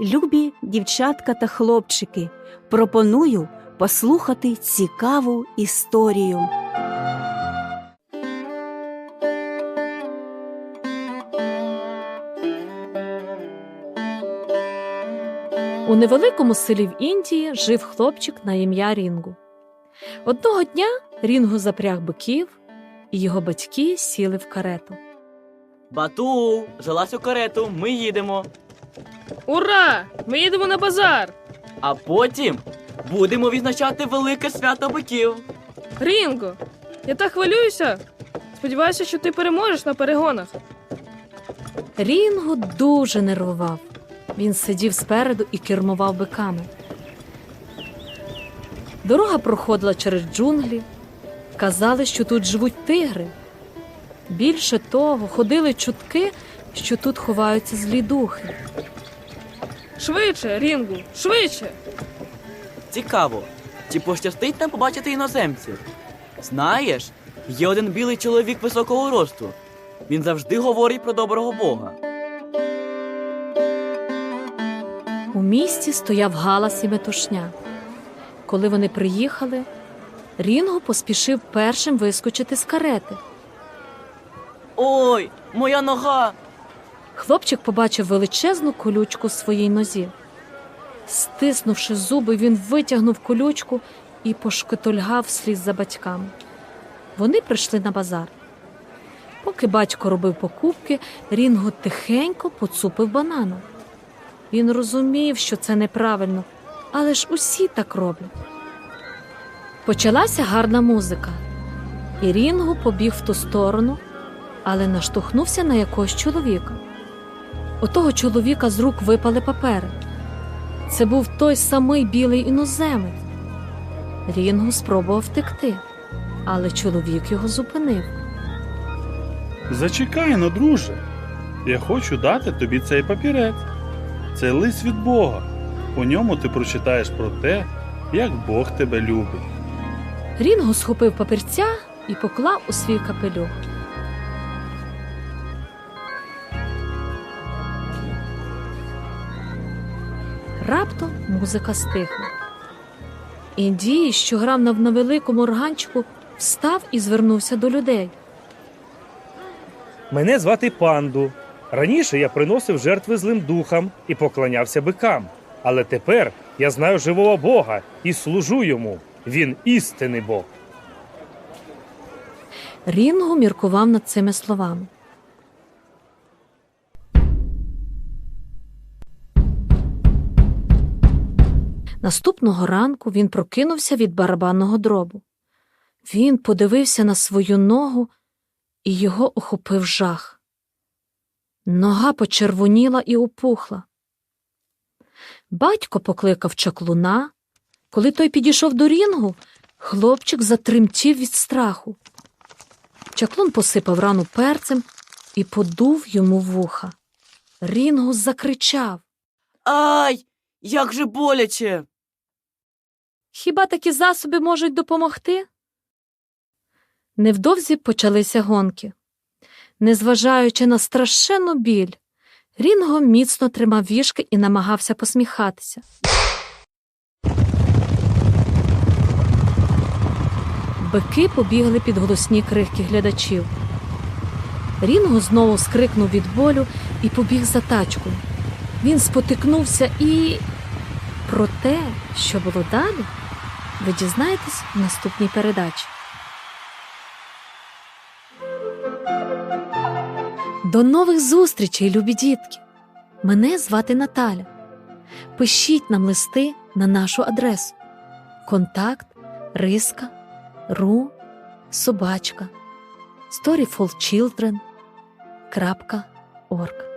Любі дівчатка та хлопчики, пропоную послухати цікаву історію. У невеликому селі в Індії жив хлопчик на ім'я Рінгу. Одного дня Рінгу запряг биків, і його батьки сіли в карету. Бату, залазь у карету, ми їдемо. Ура! Ми їдемо на базар! А потім будемо відзначати велике свято биків. Рінго! Я так хвилююся! Сподіваюся, що ти переможеш на перегонах. Рінгу дуже нервував. Він сидів спереду і кермував биками. Дорога проходила через джунглі. Казали, що тут живуть тигри. Більше того, ходили чутки, що тут ховаються злі духи. Швидше, Рінгу, швидше! Цікаво, чи пощастить нам побачити іноземців? Знаєш, є один білий чоловік високого росту. Він завжди говорить про доброго Бога. У місті стояв галас і метушня. Коли вони приїхали, Рінго поспішив першим вискочити з карети. Ой, моя нога! Хлопчик побачив величезну колючку в своїй нозі. Стиснувши зуби, він витягнув колючку і пошкотольгав вслід за батьками. Вони прийшли на базар. Поки батько робив покупки, Рінго тихенько поцупив банана. Він розумів, що це неправильно, але ж усі так роблять. Почалася гарна музика, і Рінго побіг в ту сторону, але наштовхнувся на якогось чоловіка. У того чоловіка з рук випали папери. Це був той самий білий іноземець. Рінгу спробував втекти, але чоловік його зупинив. Зачекай, ну, друже. Я хочу дати тобі цей папірець. Це лист від Бога. У ньому ти прочитаєш про те, як Бог тебе любить. Рінго схопив папірця і поклав у свій капелюх. Раптом музика стихла. Індієць, що грав на невеликому органчику, встав і звернувся до людей. Мене звати Панду. Раніше я приносив жертви злим духам і поклонявся бикам. Але тепер я знаю живого Бога і служу йому. Він істинний Бог. Рінго міркував над цими словами. Наступного ранку він прокинувся від барабанного дробу. Він подивився на свою ногу, і його охопив жах. Нога почервоніла і опухла. Батько покликав чаклуна. Коли той підійшов до рінгу, хлопчик затремтів від страху. Чаклун посипав рану перцем і подув йому вуха. Рінгу закричав. Ай! Як же боляче! Хіба такі засоби можуть допомогти? Невдовзі почалися гонки. Незважаючи на страшенну біль, Рінго міцно тримав вішки і намагався посміхатися. Бики побігли під голосні крики глядачів. Рінго знову скрикнув від болю і побіг за тачкою. Він спотикнувся і. Про те, що було далі, ви дізнаєтесь в наступній передачі. До нових зустрічей, любі дітки! Мене звати Наталя. Пишіть нам листи на нашу адресу контакт риска ру собачка storyfulchildren.org